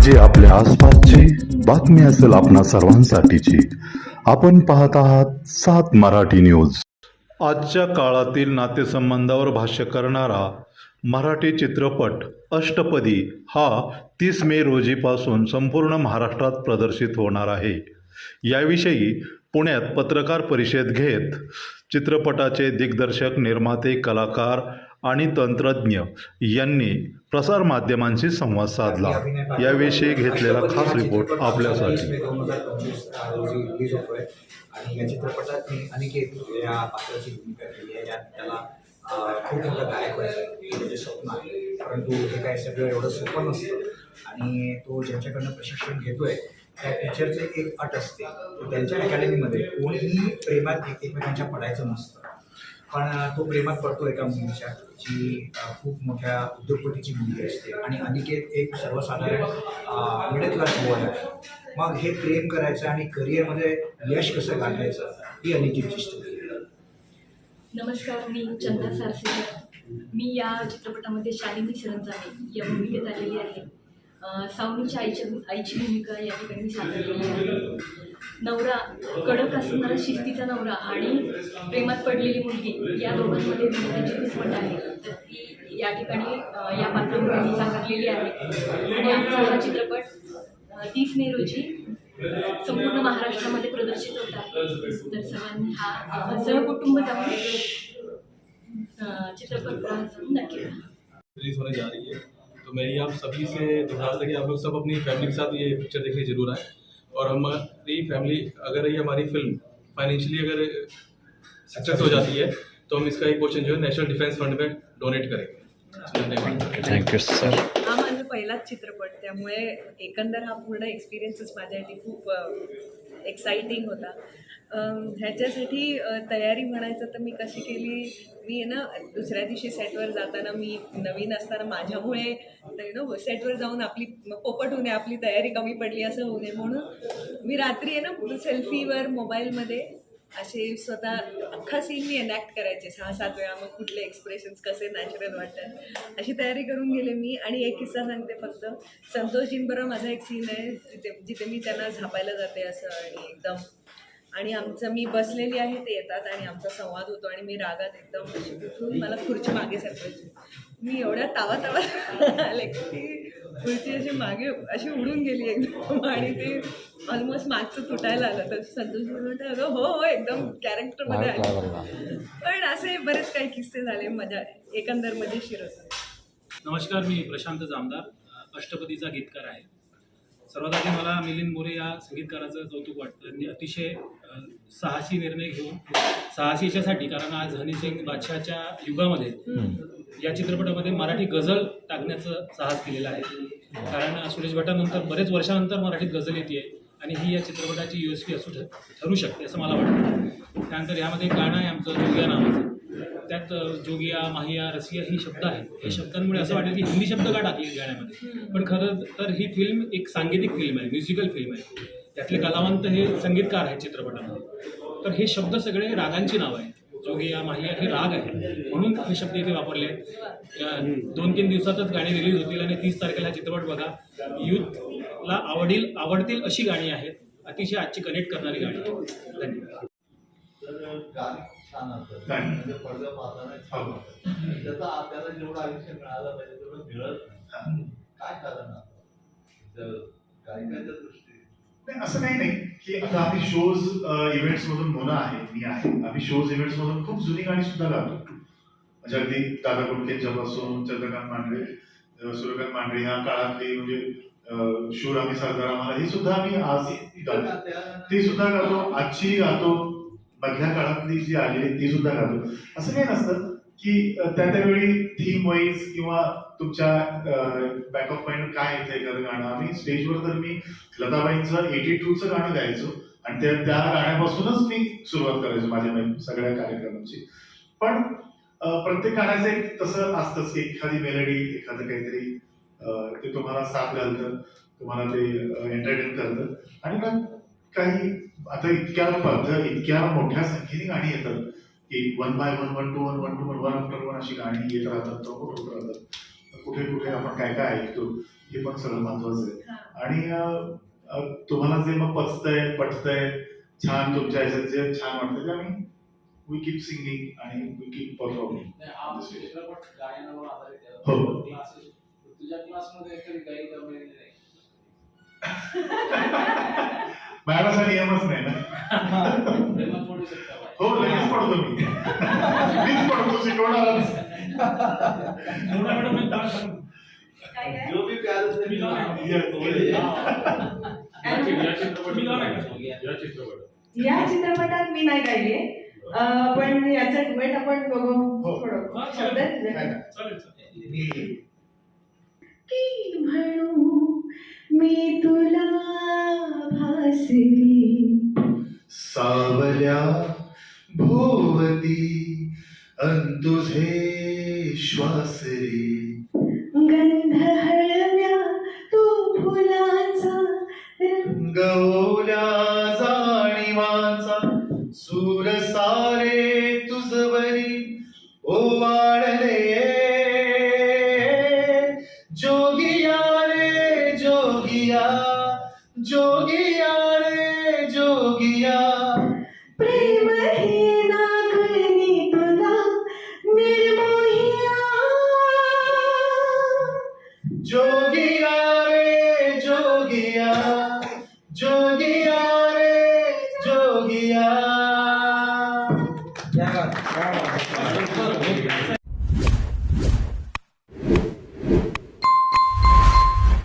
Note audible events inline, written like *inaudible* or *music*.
म्हणजे आपल्या आसपासची बातमी असेल आपणा सर्वांसाठीची. आपण पाहत आहात सात मराठी न्यूज. आजच्या काळातील नातेसंबंधावर भाष्य करणारा मराठी चित्रपट अष्टपदी हा तीस मे रोजीपासून संपूर्ण महाराष्ट्रात प्रदर्शित होणार आहे. याविषयी पुण्यात पत्रकार परिषद घेत चित्रपटाचे दिग्दर्शक निर्माते कलाकार आणि तंत्रज्ञ यांनी प्रसारमाध्यमांशी संवाद साधला. याविषयी घेतलेला खास रिपोर्ट आपल्यासाठी. आणि या चित्रपटात मी अनिकेत या पात्राची भूमिका केली आहे म्हणजे यात त्याला खूप मोठं गायक व्हायचं त्याचे स्वप्न आहे. परंतु हे काय सगळं एवढं सोपं नसतं आणि तो ज्यांच्याकडनं प्रशिक्षण घेतोय त्या टीचरचे एक अट असते. त्यांच्या अकॅडमीमध्ये कोणीही प्रेमात एकमेकांच्या पडायचं नसतं. पण तो प्रेमात पडतो एका मुलीच्या जी खूप मोठ्या उद्योगपतीची मुलगी असते. आणि अनिकेत एक सर्वसाधारण मिडल क्लास बॉय आहे. मग हे प्रेम करायचं आणि करिअरमध्ये यश कसं गाठायचं ही अनिकेतची स्टोरी नमस्कार मी चंदा सारसे. मी या चित्रपटामध्ये शालिनी सरंजामे या भूमिकेत आलेली आहे. सावनीच्या आईच्या आईची भूमिका या ठिकाणी मी आहे. नवरा कडक असणारा शिस्तीचा नवरा आणि प्रेमात पडलेली मुलगी या दोघांमध्ये मुलगाची घुसमट आहे. तर ती या ठिकाणी या पात्रामध्ये मी साकारलेली आहे. आणि आमचा हा चित्रपट तीस मे रोजी संपूर्ण महाराष्ट्रामध्ये प्रदर्शित होत आहे. तर सर्वांनी हा सहकुटुंब जाऊन चित्रपट जाऊन नक्की तो मेरी आप सभी से दरख्वास्त है कि आप लोग सब अपनी फैमिली के साथ ये पिक्चर देखने ज़रूर आए। और हमारी फैमिली अगर ये हमारी फ़िल्म फाइनेंशियली अगर सक्सेस हो जाती है तो हम इसका एक पोर्शन जो है नेशनल डिफेंस फंड में डोनेट करेंगे। धन्यवाद। थँक्यू सर हा माझा पहिलाच चित्रपट त्यामुळे एकंदर हा पूर्ण एक्सपिरियन्सच माझ्यासाठी खूप एक्साइटिंग होता. ह्याच्यासाठी तयारी म्हणायचं तर मी कशी केली? मी आहे ना दुसऱ्या दिवशी सेटवर जाताना मी नवीन असताना माझ्यामुळे यु नो सेटवर जाऊन आपली पोपट होऊ नये आपली तयारी कमी पडली असं होऊ नये म्हणून मी रात्री आहे ना सेल्फीवर मोबाईलमध्ये असे स्वतः अख्खा सीन मी एनॅक्ट करायचे सहा सात वेळा मग कुठले एक्सप्रेशन्स कसे नॅचरल वाटतात अशी तयारी करून गेले मी. आणि एक किस्सा सांगते फक्त संतोषजींबरोबर माझा एक सीन आहे जिथे जिथे मी त्यांना झापायला जाते असं आणि एकदम आणि आमचं मी बसलेली आहे ते येतात आणि आमचा संवाद होतो आणि मी रागात एकदम मला खुर्ची मागे सरकायची मी एवढ्या तावा तावा *laughs* आले की खुर्ची अशी मागे अशी उडून गेली एकदम *laughs* आणि ते ऑलमोस्ट मागचं तुटायला आलं. तर संतोष म्हणतो अगं हो हो एकदम कॅरेक्टरमध्ये आले. पण असे बरेच काही किस्से झाले मजा एकंदर मजेशीर होतं नमस्कार मी प्रशांत जामदार अ, अष्टपदीचा गीतकार आहे. सर्वात आधी मला मिलिंद मोरे या संगीतकाराचं कौतुक वाटतं. त्यांनी अतिशय साहसी निर्णय घेऊन साहसी याच्यासाठी कारण आज हनीसिंग बादशहाच्या युगामध्ये या चित्रपटामध्ये मराठी गझल टाकण्याचं साहस केलेलं आहे. कारण सुरेश भटानंतर बरेच वर्षानंतर मराठीत गझल येते आणि ही या चित्रपटाची यू एस पी असू ठरू शकते असं मला वाटतं. त्यानंतर यामध्ये गाणं आहे आमचं जोगिया नावाचं. त्यात जोगिया माहिया रसिया ही शब्द आहेत. हे शब्दांमुळे असं वाटेल की हिंदी शब्द का टाकले गाण्यामध्ये? पण खरं तर ही फिल्म एक सांगीतिक फिल्म आहे म्युझिकल फिल्म आहे. त्यातले कलावंत हे संगीतकार आहेत चित्रपटामध्ये. तर हे शब्द सगळे रागांची नावं आहेत. जोगिया माहिया हे राग आहे म्हणून हे शब्द इथे वापरले आहेत. दोन तीन दिवसातच गाणी रिलीज होतील आणि तीस तारखेला हा चित्रपट बघा. यूथला आवडील आवडतील अशी गाणी आहेत. अतिशय आजची कनेक्ट करणारी गाणी धन्यवाद. तर गाणी छान असतात म्हणजे पडदा पाहताना छान वाटतं. त्याचं आपल्याला जेवढं आयुष्य मिळालं पाहिजे तेवढं मिळत नाही. काय कारण गायकाच्या दृष्टीने. नाही असं काही नाही की आता आम्ही शोज इव्हेंट्स मधून मोना आहे मी आहे. आम्ही शोज इव्हेंट्स मधून खूप जुनी गाणी सुद्धा गातो. म्हणजे अगदी दादा कोटकेंच्या पासून चंद्रकांत मांढरे अं, सूर्यकांत मांढरे ह्या काळातली म्हणजे शूर आम्ही सरदार आम्हाला ही सुद्धा आम्ही आज गातो. ती सुद्धा गातो आजची गातो. मधल्या काळातली जी आली ती सुद्धा गातो असं काही नसतं की त्या त्यावेळी थीम वाईज किंवा तुमच्या बॅकऑप पॉइंट काय येतं एखादं गाणं. आम्ही स्टेजवर तर मी लताबाईंचं एटी टूचं गाणं गायचो आणि त्या त्या गाण्यापासूनच मी सुरुवात करायचो माझ्या सगळ्या कार्यक्रमाची. पण प्रत्येक गाण्याचं एक तसं असतंच की एखादी मेलडी एखादं काहीतरी ते तुम्हाला साथ घालतं तुम्हाला ते एंटरटेन करतं. आणि काही आता इतक्या पद्ध इतक्या मोठ्या संख्येने गाणी येतात. की one by one one two one one two one one after one अशी गाणी येत राहतात होत राहतात. कुठे कुठे आपण काय काय ऐकतो हे पण सगळं महत्वाचं आहे. आणि तुम्हाला जे मग पचतंय पटतंय छान तुमच्या ह्याच्यात जे छान वाटतं ते आम्ही वी कीप सिंगिंग आणि वी कीप परफॉर्मिंग हो. असा नियमच नाही ना. हो लगेच पडतो मी मीच पडतो शिकवणारच जो भी प्यार से मी गाणं आहे. Yes, yes. या चित्र- या चित्रपटात मी नाही गायले पण याचा डुएट आपण दोघं हो. थोडं शब्द की म्हणू मी तुला भासली. सावल्या भोवती अन तुझे श्वास रे गंध हळव्या तू फुलांचा. गवल्या जाणीवाचा. सूर सारे तुझवरी again.